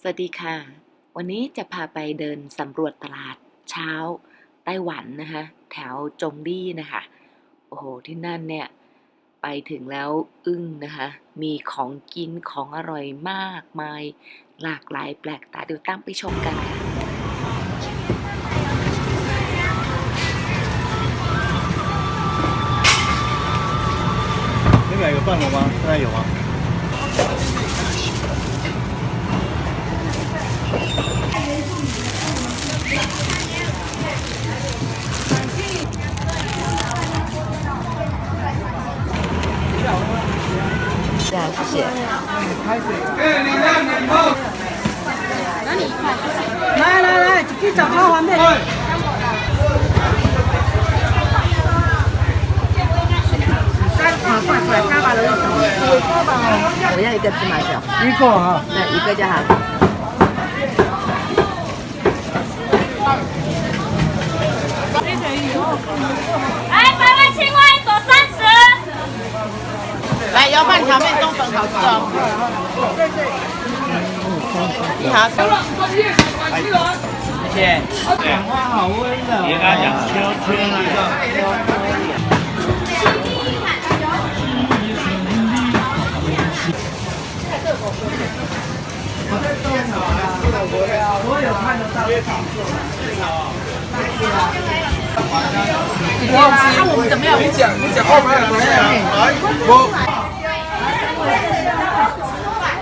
สวัสดีค่ะ วันนี้จะพาไปเดินสำรวจตลาดเช้าไต้หวันนะคะ แถวจงลี่นะคะ โอ้โห ที่นั่นเนี่ย ไปถึงแล้วอึ้งนะคะ มีของกินของอร่อยมากมาย หลากหลายแปลกตาเดี๋ยวตามไปชมกันค่ะ 那个有断了吗？现在有吗？ 来来来，去找高环配。好，挂出来，嘎巴的那种。我要一个芝麻酱，一个啊。对，一个就好。来，百万青蛙一朵三十。来，油饭炒面好吃哦。你好，谢谢。讲话好温柔。你跟他讲秋天那个。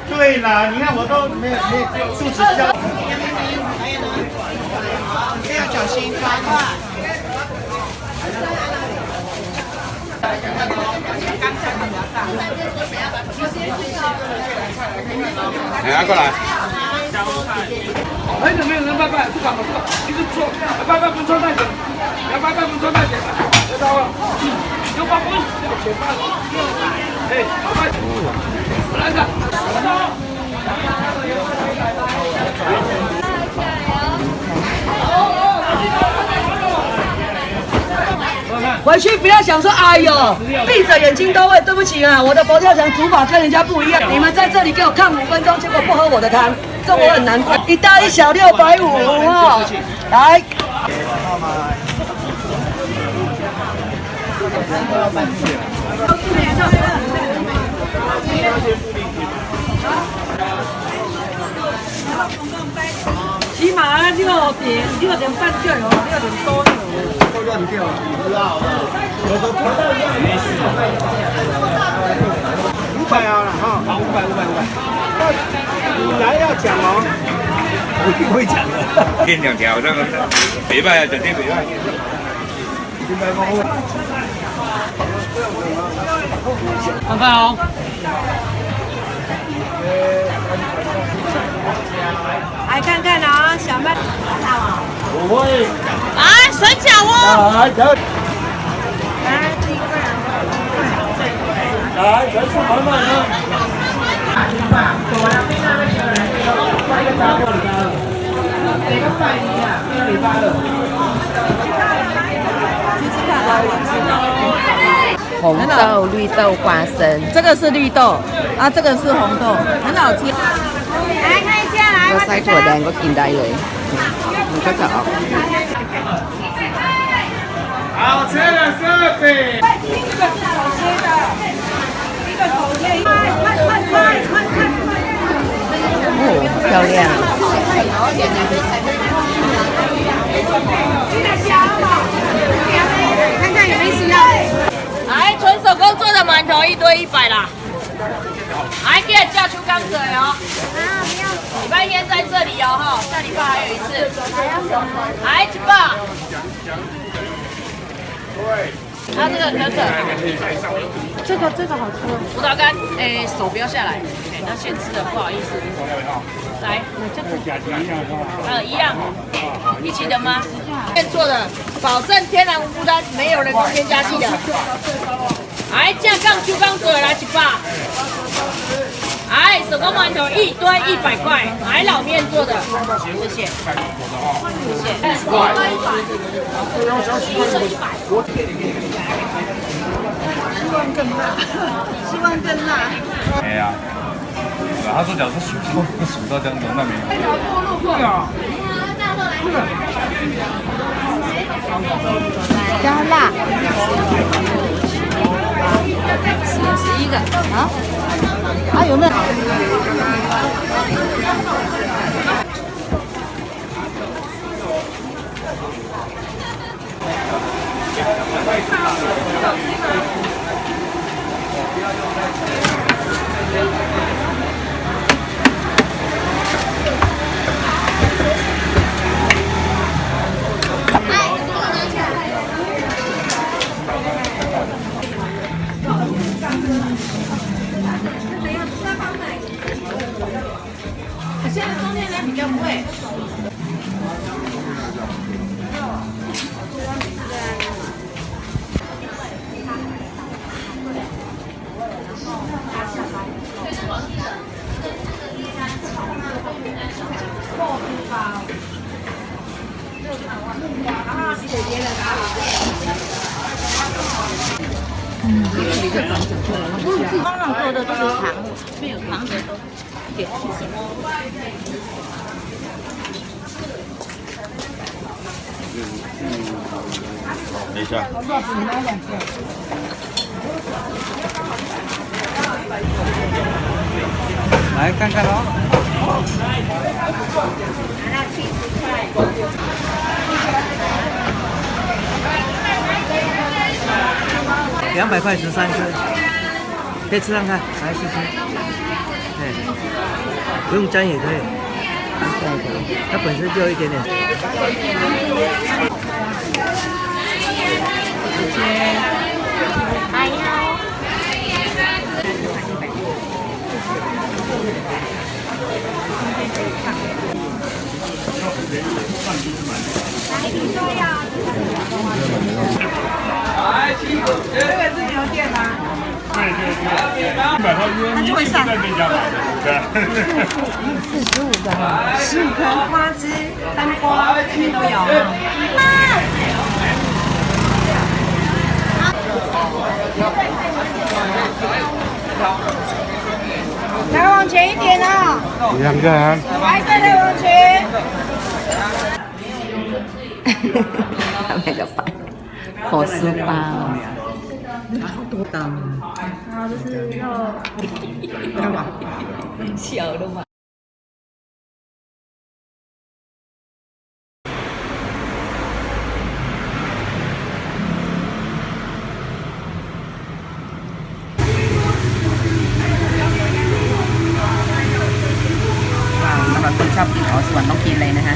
对啦，你看我都没有没有素食交。来过来。很久没有人拜拜，不敢了，不敢，一直说拜拜不穿太紧，要拜拜不穿太紧，知道吗？有把不要钱办，哎，拜拜，来着。回去不要想说，哎呦，闭着眼睛都会。对不起啊，我的佛跳墙煮法跟人家不一样。你们在这里给我看五分钟，结果不喝我的汤，这我很难过。一大一小六百五哦，来。起码六点六点半就有，六点多有。五百啊哈，好，五百五百五百。你来要讲哦。我一定会讲的。练两条，那个礼拜啊，整天礼拜。看看哦。ai khăn khăn nó? Sớm bắt ôi. À sớm chào ô đấy sớm sớm hỏi mà nữa Hãy subscribe cho kênh Ghiền Mì Gõ Để không bỏ lỡ những video hấp dẫn 红豆、绿豆、花生，这个是绿豆，啊，这个是红豆，很好吃。来看一下，来。个西ถั่蛋个见底嚟，唔得噶。好吃的设备。这个是手切的，一个手切。快快快快快快！哦，漂亮。的馒头一堆一百啦。还可以叫出刚者哦。啊，不要。礼拜天在这里哦，哈，下礼拜还有一次。来，去吧。它这个可可，这个这个好吃。葡萄干，哎，手不要下来，哎，那现吃的不好意思。来，这个呃，一样，一起的吗？现做的，保证天然无负担，没有人工添加剂的。来，架杠秋杠嘴来一百。哎，手工馒头一堆一百块，海老面做的，谢谢，谢谢。希望更辣。哎呀，啊，他说假如说数数数到这样子，那没有。加辣，有没有？当然做的都是糖，没有糖的都点什么？等一下，来看看哦。 两百块十三颗，可以吃看看，来试试。对，不用沾也可以，它本身就有一点点。买到约就会上在那家买的，对不对？十五颗花枝、单瓜这边都有。再往前一点啊！两个人。白色的往前。他那个白口酥包，笑的嘛。ว้าวสำหรับคนชอบกินอ๋อส่วนต้องกินเลยนะคะ